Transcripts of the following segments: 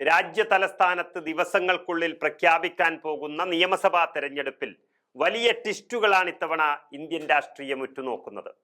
രാജ്യ തലസ്ഥാനത്ത് ദിവസങ്ങൾക്കുള്ളിൽ പ്രഖ്യാപിക്കാൻ പോകുന്ന നിയമസഭാ തെരഞ്ഞെടുപ്പിൽ വലിയ ടിസ്റ്റുകളാണ് ഇത്തവണ ഇന്ത്യൻ രാഷ്ട്രീയം ഉറ്റുനോക്കുന്നത്.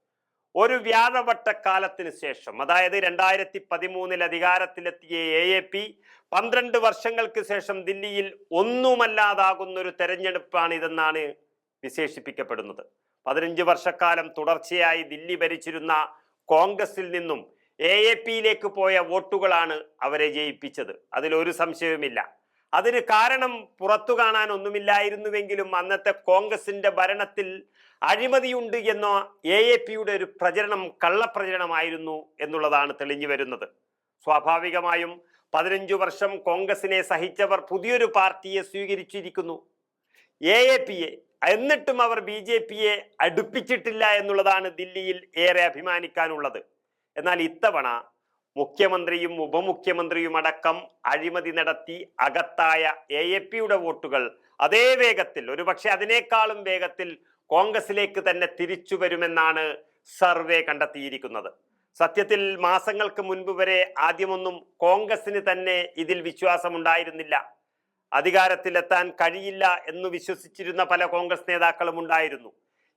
ഒരു വ്യാഴവട്ട വ്യാഴവട്ടക്കാലത്തിന് ശേഷം അതായത് രണ്ടായിരത്തി പതിമൂന്നിൽ അധികാരത്തിലെത്തിയ എ എ പി പന്ത്രണ്ട് വർഷങ്ങൾക്ക് ശേഷം ദില്ലിയിൽ ഒന്നുമല്ലാതാകുന്ന ഒരു തെരഞ്ഞെടുപ്പാണിതെന്നാണ് വിശേഷിപ്പിക്കപ്പെടുന്നത്. പതിനഞ്ച് വർഷക്കാലം തുടർച്ചയായി ദില്ലി ഭരിച്ചിരുന്ന കോൺഗ്രസിൽ നിന്നും എ എ പിയിലേക്ക് പോയ വോട്ടുകളാണ് അവരെ ജയിപ്പിച്ചത്. അതിലൊരു സംശയവുമില്ല. അതിന് കാരണം പുറത്തു കാണാൻ ഒന്നുമില്ലായിരുന്നുവെങ്കിലും അന്നത്തെ കോൺഗ്രസിന്റെ ഭരണത്തിൽ അഴിമതിയുണ്ട് എന്ന എ എ പിയുടെ ഒരു പ്രചരണം കള്ളപ്രചരണമായിരുന്നു എന്നുള്ളതാണ് തെളിഞ്ഞു വരുന്നത്. സ്വാഭാവികമായും പതിനഞ്ചു വർഷം കോൺഗ്രസിനെ സഹിച്ചവർ പുതിയൊരു പാർട്ടിയെ സ്വീകരിച്ചിരിക്കുന്നു. എ എ പിയെ എന്നിട്ടും അവർ ബി ജെ പിയെ അടുപ്പിച്ചിട്ടില്ല എന്നുള്ളതാണ് ദില്ലിയിൽ ഏറെ അഭിമാനിക്കാനുള്ളത്. എന്നാൽ ഇത്തവണ മുഖ്യമന്ത്രിയും ഉപമുഖ്യമന്ത്രിയും അടക്കം അഴിമതി നടത്തി അകത്തായ എ എ പിയുടെ വോട്ടുകൾ അതേ വേഗത്തിൽ ഒരുപക്ഷെ അതിനേക്കാളും വേഗത്തിൽ കോൺഗ്രസിലേക്ക് തന്നെ തിരിച്ചു വരുമെന്നാണ് സർവേ കണ്ടെത്തിയിരിക്കുന്നത്. സത്യത്തിൽ മാസങ്ങൾക്ക് മുൻപ് വരെ ആദ്യമൊന്നും കോൺഗ്രസിന് തന്നെ ഇതിൽ വിശ്വാസമുണ്ടായിരുന്നില്ല. അധികാരത്തിലെത്താൻ കഴിയില്ല എന്ന് വിശ്വസിച്ചിരുന്ന പല കോൺഗ്രസ് നേതാക്കളും ഉണ്ടായിരുന്നു.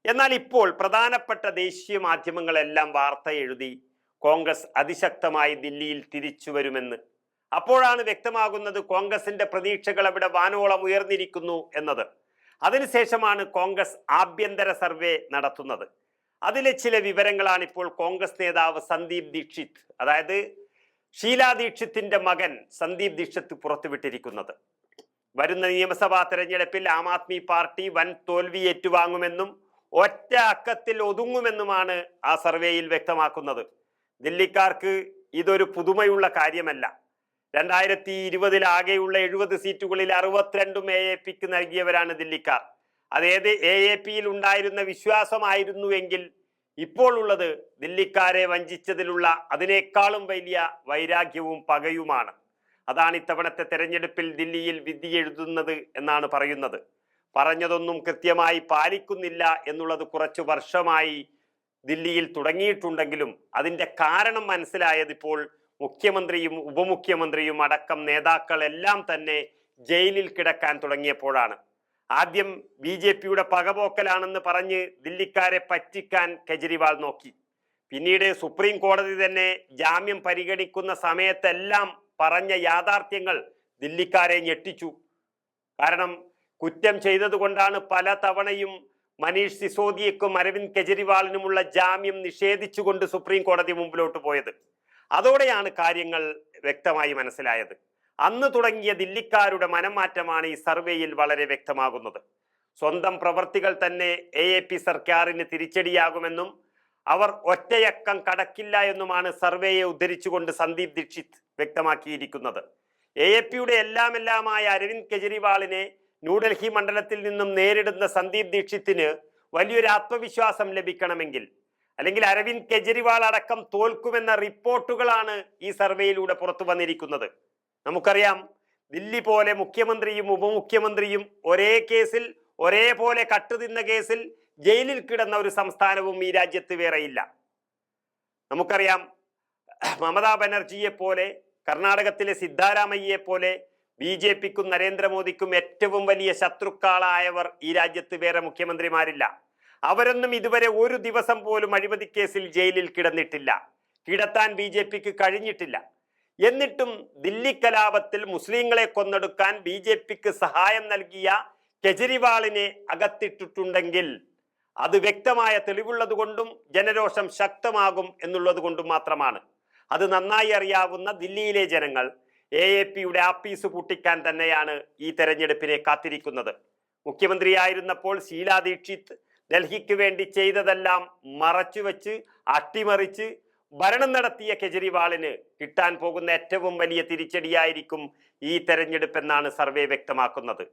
എന്നാൽ ഇപ്പോൾ പ്രധാനപ്പെട്ട ദേശീയ മാധ്യമങ്ങളെല്ലാം വാർത്ത എഴുതി കോൺഗ്രസ് അതിശക്തമായി ദില്ലിയിൽ തിരിച്ചു വരുമെന്ന് അപ്പോഴാണ് വ്യക്തമാകുന്നത് കോൺഗ്രസിന്റെ പ്രതീക്ഷകൾ അവിടെ വാനോളം ഉയർന്നിരിക്കുന്നു എന്നത്. അതിനുശേഷമാണ് കോൺഗ്രസ് ആഭ്യന്തര സർവേ നടത്തുന്നത്. അതിലെ ചില വിവരങ്ങളാണ് ഇപ്പോൾ കോൺഗ്രസ് നേതാവ് സന്ദീപ് ദീക്ഷിത് അതായത് ഷീലാ ദീക്ഷിത്തിന്റെ മകൻ സന്ദീപ് ദീക്ഷിത് പുറത്തുവിട്ടിരിക്കുന്നത്. വരുന്ന നിയമസഭാ തെരഞ്ഞെടുപ്പിൽ ആം ആദ്മി പാർട്ടി വൻ തോൽവി ഏറ്റുവാങ്ങുമെന്നും ഒറ്റ അക്കത്തിൽ ഒതുങ്ങുമെന്നുമാണ് ആ സർവേയിൽ വ്യക്തമാക്കുന്നത്. ദില്ലിക്കാർക്ക് ഇതൊരു പുതുമയുള്ള കാര്യമല്ല. രണ്ടായിരത്തി ഇരുപതിൽ ആകെയുള്ള എഴുപത് സീറ്റുകളിൽ അറുപത്തിരണ്ടും എ എ പിക്ക് നൽകിയവരാണ് ദില്ലിക്കാർ. അതേത് എ എ പിയിൽ ഉണ്ടായിരുന്ന വിശ്വാസമായിരുന്നുവെങ്കിൽ ഇപ്പോൾ ഉള്ളത് ദില്ലിക്കാരെ വഞ്ചിച്ചതിലുള്ള അതിനേക്കാളും വലിയ വൈരാഗ്യവും പകയുമാണ്. അതാണ് ഇത്തവണത്തെ തെരഞ്ഞെടുപ്പിൽ ദില്ലിയിൽ വിധി എഴുതുന്നത് എന്നാണ് പറയുന്നത്. പറഞ്ഞതൊന്നും കൃത്യമായി പാലിക്കുന്നില്ല എന്നുള്ളത് കുറച്ചു വർഷമായി ദില്ലിയിൽ തുടങ്ങിയിട്ടുണ്ടെങ്കിലും അതിന്റെ കാരണം മനസ്സിലായത് ഇപ്പോൾ മുഖ്യമന്ത്രിയും ഉപമുഖ്യമന്ത്രിയും അടക്കം നേതാക്കളെല്ലാം തന്നെ ജയിലിൽ കിടക്കാൻ തുടങ്ങിയപ്പോഴാണ്. ആദ്യം ബി ജെ പിയുടെ പകപോക്കലാണെന്ന് പറഞ്ഞ് ദില്ലിക്കാരെ പറ്റിക്കാൻ കെജ്രിവാൾ നോക്കി. പിന്നീട് സുപ്രീം കോടതി തന്നെ ജാമ്യം പരിഗണിക്കുന്ന സമയത്തെല്ലാം പറഞ്ഞ യാഥാർത്ഥ്യങ്ങൾ ദില്ലിക്കാരെ ഞെട്ടിച്ചു. കാരണം കുറ്റം ചെയ്തതുകൊണ്ടാണ് പല തവണയും മനീഷ് സിസോദിയക്കും അരവിന്ദ് കെജ്രിവാളിനുമുള്ള ജാമ്യം നിഷേധിച്ചുകൊണ്ട് സുപ്രീം കോടതി മുമ്പിലോട്ട് പോയത്. അതോടെയാണ് കാര്യങ്ങൾ വ്യക്തമായി മനസ്സിലായത്. അന്ന് തുടങ്ങിയ ദില്ലിക്കാരുടെ മനംമാറ്റമാണ് ഈ സർവേയിൽ വളരെ വ്യക്തമാകുന്നത്. സ്വന്തം പ്രവർത്തികൾ തന്നെ എ എ പി സർക്കാരിന് തിരിച്ചടിയാകുമെന്നും അവർ ഒറ്റയക്കം കടക്കില്ല എന്നുമാണ് സർവേയെ ഉദ്ധരിച്ചുകൊണ്ട് സന്ദീപ് ദീക്ഷിത് വ്യക്തമാക്കിയിരിക്കുന്നത്. എ എ പിയുടെ എല്ലാമെല്ലാമായ അരവിന്ദ് കെജ്രിവാളിനെ ന്യൂഡൽഹി മണ്ഡലത്തിൽ നിന്നും നേരിടുന്ന സന്ദീപ് ദീക്ഷിത്തിന് വലിയൊരു ആത്മവിശ്വാസം ലഭിക്കണമെങ്കിൽ അല്ലെങ്കിൽ അരവിന്ദ് കെജ്രിവാൾ അടക്കം തോൽക്കുമെന്ന റിപ്പോർട്ടുകളാണ് ഈ സർവേയിലൂടെ പുറത്തു വന്നിരിക്കുന്നത്. നമുക്കറിയാം ദില്ലി പോലെ മുഖ്യമന്ത്രിയും ഉപമുഖ്യമന്ത്രിയും ഒരേ കേസിൽ ഒരേപോലെ കട്ടുതിന്ന കേസിൽ ജയിലിൽ കിടന്ന ഒരു സംസ്ഥാനവും ഈ രാജ്യത്ത് വേറെയില്ല. നമുക്കറിയാം മമതാ ബാനർജിയെ പോലെ കർണാടകത്തിലെ സിദ്ധാരാമയ്യെ പോലെ ബി ജെ പിക്കും നരേന്ദ്രമോദിക്കും ഏറ്റവും വലിയ ശത്രുക്കളായവർ ഈ രാജ്യത്ത് വേറെ മുഖ്യമന്ത്രിമാരില്ല. അവരൊന്നും ഇതുവരെ ഒരു ദിവസം പോലും അഴിമതി കേസിൽ ജയിലിൽ കിടന്നിട്ടില്ല. കിടത്താൻ ബി ജെ പിക്ക് കഴിഞ്ഞിട്ടില്ല. എന്നിട്ടും ദില്ലി കലാപത്തിൽ മുസ്ലിങ്ങളെ കൊന്നെടുക്കാൻ ബി ജെ പിക്ക് സഹായം നൽകിയ കെജ്രിവാളിനെ അകത്തിട്ടിട്ടുണ്ടെങ്കിൽ അത് വ്യക്തമായ തെളിവുള്ളത് കൊണ്ടും ജനരോഷം ശക്തമാകും എന്നുള്ളത് കൊണ്ടും മാത്രമാണ്. അത് നന്നായി അറിയാവുന്ന ദില്ലിയിലെ ജനങ്ങൾ എ എ പിയുടെ ആപ്പീസ് പൂട്ടിക്കാൻ തന്നെയാണ് ഈ തെരഞ്ഞെടുപ്പിനെ കാത്തിരിക്കുന്നത്. മുഖ്യമന്ത്രിയായിരുന്നപ്പോൾ ശീലാ ദീക്ഷിത് ഡൽഹിക്ക് വേണ്ടി ചെയ്തതെല്ലാം മറച്ചുവെച്ച് അട്ടിമറിച്ച് ഭരണം നടത്തിയ കെജ്രിവാളിന് കിട്ടാൻ പോകുന്ന ഏറ്റവും വലിയ തിരിച്ചടിയായിരിക്കും ഈ തെരഞ്ഞെടുപ്പ് എന്നാണ് സർവേ വ്യക്തമാക്കുന്നത്.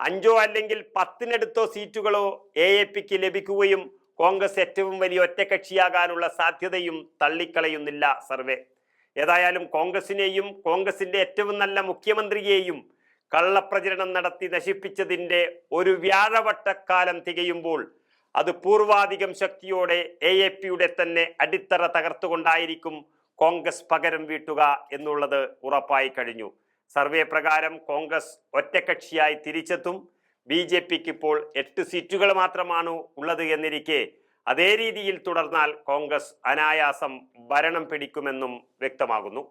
അഞ്ചോ അല്ലെങ്കിൽ പത്തിനടുത്തോ സീറ്റുകളോ എ എ പിക്ക് ലഭിക്കുകയും കോൺഗ്രസ് ഏറ്റവും വലിയ ഒറ്റക്കക്ഷിയാകാനുള്ള സാധ്യതയും തള്ളിക്കളയുന്നില്ല സർവേ. ഏതായാലും കോൺഗ്രസിനെയും കോൺഗ്രസിന്റെ ഏറ്റവും നല്ല മുഖ്യമന്ത്രിയെയും കള്ളപ്രചരണം നടത്തി നശിപ്പിച്ചതിന്റെ ഒരു വ്യാഴവട്ടക്കാലം തികയുമ്പോൾ അത് പൂർവാധികം ശക്തിയോടെ എ എ പിയുടെ തന്നെ അടിത്തറ തകർത്തുകൊണ്ടായിരിക്കും കോൺഗ്രസ് പകരം വീട്ടുക എന്നുള്ളത് ഉറപ്പായി കഴിഞ്ഞു. സർവേ പ്രകാരം കോൺഗ്രസ് ഒറ്റക്കക്ഷിയായി തിരിച്ചെത്തും. ബി ജെ പിക്ക് ഇപ്പോൾ എട്ട് സീറ്റുകൾ മാത്രമാണ് ഉള്ളത് എന്നിരിക്കെ അതേ രീതിയിൽ തുടർന്നാൽ കോൺഗ്രസ് അനായാസം ഭരണം പിടിക്കുമെന്നും വ്യക്തമാകുന്നു.